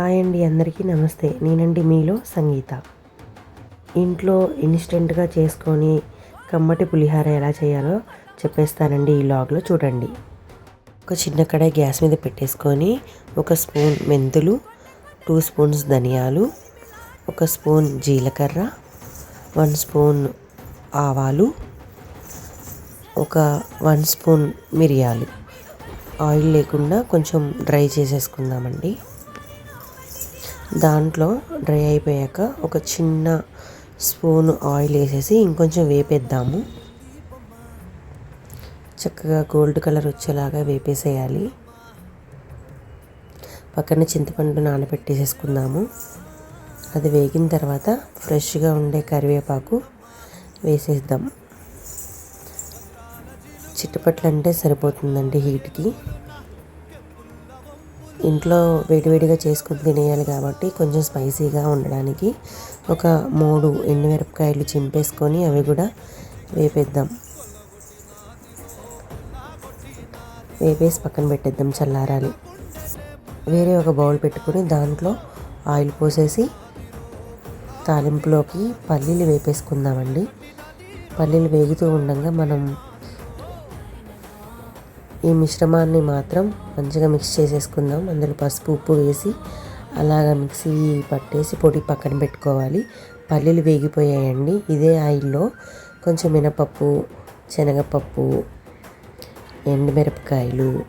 Hi అండి అందరికీ నమస్తే. నేనండి మీలో సంగీత. ఇంట్లో ఇన్స్టెంట్గా చేసుకొని కమ్మటి పులిహార ఎలా చేయాలో చెప్పేస్తానండి ఈ లాగ్లో చూడండి. ఒక చిన్న కడాయి గ్యాస్ మీద పెట్టేసుకొని ఒక స్పూన్ మెంతులు టూ స్పూన్స్ ధనియాలు ఒక స్పూన్ జీలకర్ర వన్ స్పూన్ ఆవాలు ఒక వన్ స్పూన్ మిరియాలు. ఆయిల్ లేకుండా కొంచెం డ్రై చేసేసుకుందామండి. దాంట్లో డ్రై అయిపోయాక ఒక చిన్న స్పూన్ ఆయిల్ వేసేసి ఇంకొంచెం వేపేద్దాము. చక్కగా గోల్డ్ కలర్ వచ్చేలాగా వేపేసేయాలి. పక్కన చింతపండు నానబెట్టేసేసుకుందాము. అది వేగిన తర్వాత ఫ్రెష్గా ఉండే కరివేపాకు వేసేద్దాం. చిట్టుపట్లు అంటే సరిపోతుందండి హీట్కి. ఇంట్లో వేడివేడిగా చేసుకుని తినేయాలి కాబట్టి కొంచెం స్పైసీగా ఉండడానికి ఒక మూడు ఎండుమిరపకాయలు చింపేసుకొని అవి కూడా వేపేద్దాం. వేపేసి పక్కన పెట్టేద్దాం చల్లారాలి. వేరే ఒక బౌల్ పెట్టుకుని దాంట్లో ఆయిల్ పోసేసి తాలింపులోకి పల్లీలు వేపేసుకుందామండి. పల్లీలు వేగుతూ ఉండగా మనం ఈ మిశ్రమాన్ని మాత్రం మంచిగా మిక్స్ చేసేసుకుందాం. అందులో పసుపు ఉప్పు వేసి అలాగా మిక్సీ పట్టేసి పొడి పక్కన పెట్టుకోవాలి. పల్లీలు వేగిపోయాయండి. ఇదే ఆయిల్లో కొంచెం మినపప్పు శనగపప్పు ఎండుమిరపకాయలు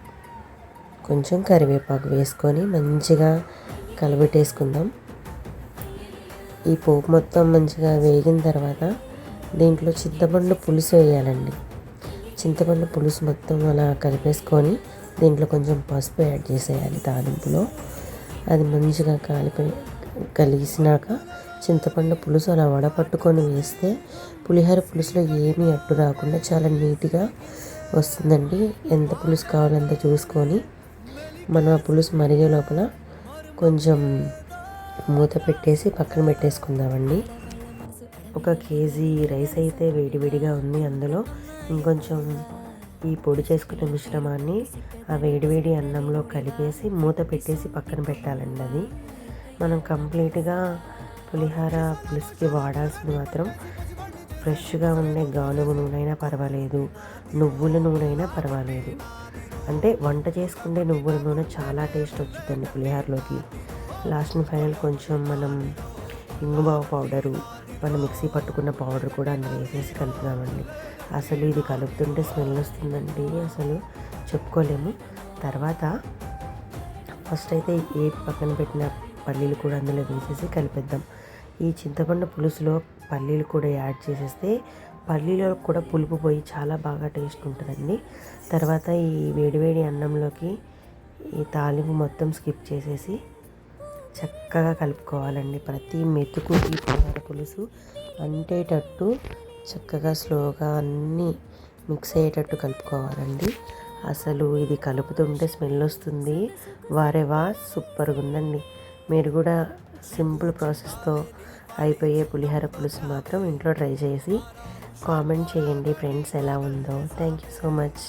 కొంచెం కరివేపాకు వేసుకొని మంచిగా కలబెట్టేసుకుందాం. ఈ పోపు మొత్తం మంచిగా వేగిన తర్వాత దీంట్లో చింతపండు పులుసు వేయాలండి. చింతపండు పులుసు మొత్తం అలా కలిపేసుకొని దీంట్లో కొంచెం పసుపు యాడ్ చేసేయాలి తాలింపులో. అది మంచిగా కాలిపోయి కలిసినాక చింతపండు పులుసు అలా వడపట్టుకొని వేస్తే పులిహోర పులుసులో ఏమీ అట్టు రాకుండా చాలా నీట్గా వస్తుందండి. ఎంత పులుసు కావాలంత చూసుకొని మనం ఆ పులుసు మరిగే లోపల కొంచెం మూత పెట్టేసి పక్కన పెట్టేసుకుందామండి. ఒక కేజీ రైస్ అయితే వేడివేడిగా ఉంది అందులో. ఇంకొంచెం ఈ పొడి చేసుకున్న మిశ్రమాన్ని ఆ వేడివేడి అన్నంలో కలిపేసి మూత పెట్టేసి పక్కన పెట్టాలండి అది. మనం కంప్లీట్గా పులిహార పులుసుకి వాడాల్సింది మాత్రం ఫ్రెష్గా ఉండే గానుగు నూనె అయినా పర్వాలేదు నువ్వుల నూనె అయినా పర్వాలేదు. అంటే వంట చేసుకుంటే నువ్వుల నూనె చాలా టేస్ట్ వచ్చిందండి పులిహారలోకి. లాస్ట్ ఫైనల్ కొంచెం మనం ఇంగుబావ పౌడరు మనం మిక్సీ పట్టుకున్న పౌడర్ కూడా అందులో వేసేసి కలుపుదామండి. అసలు ఇది కలుపుతుంటే స్మెల్ వస్తుందండి. అసలు చెప్పుకోలేము. తర్వాత ఫస్ట్ అయితే ఏ పక్కన పెట్టిన పల్లీలు కూడా అందులో వేసేసి కలిపేద్దాం. ఈ చింతపండు పులుసులో పల్లీలు కూడా యాడ్ చేసేస్తే పల్లీలో కూడా పులుపు పోయి చాలా బాగా టేస్ట్ ఉంటుందండి. తర్వాత ఈ వేడివేడి అన్నంలోకి ఈ తాలింపు మొత్తం స్కిప్ చేసేసి చక్కగా కలుపుకోవాలండి. ప్రతి మెతుకు ఈ పులిహోర పులుసు అంటేటట్టు చక్కగా స్లోగా అన్నీ మిక్స్ అయ్యేటట్టు కలుపుకోవాలండి. అసలు ఇది కలుపుతుంటే స్మెల్ వస్తుంది. వారేవా సూపర్గా ఉందండి. మీరు కూడా సింపుల్ ప్రాసెస్తో అయిపోయే పులిహోర పులుసు మాత్రం ఇంట్లో ట్రై చేసి కామెంట్ చేయండి ఫ్రెండ్స్ ఎలా ఉందో. Thank you so much.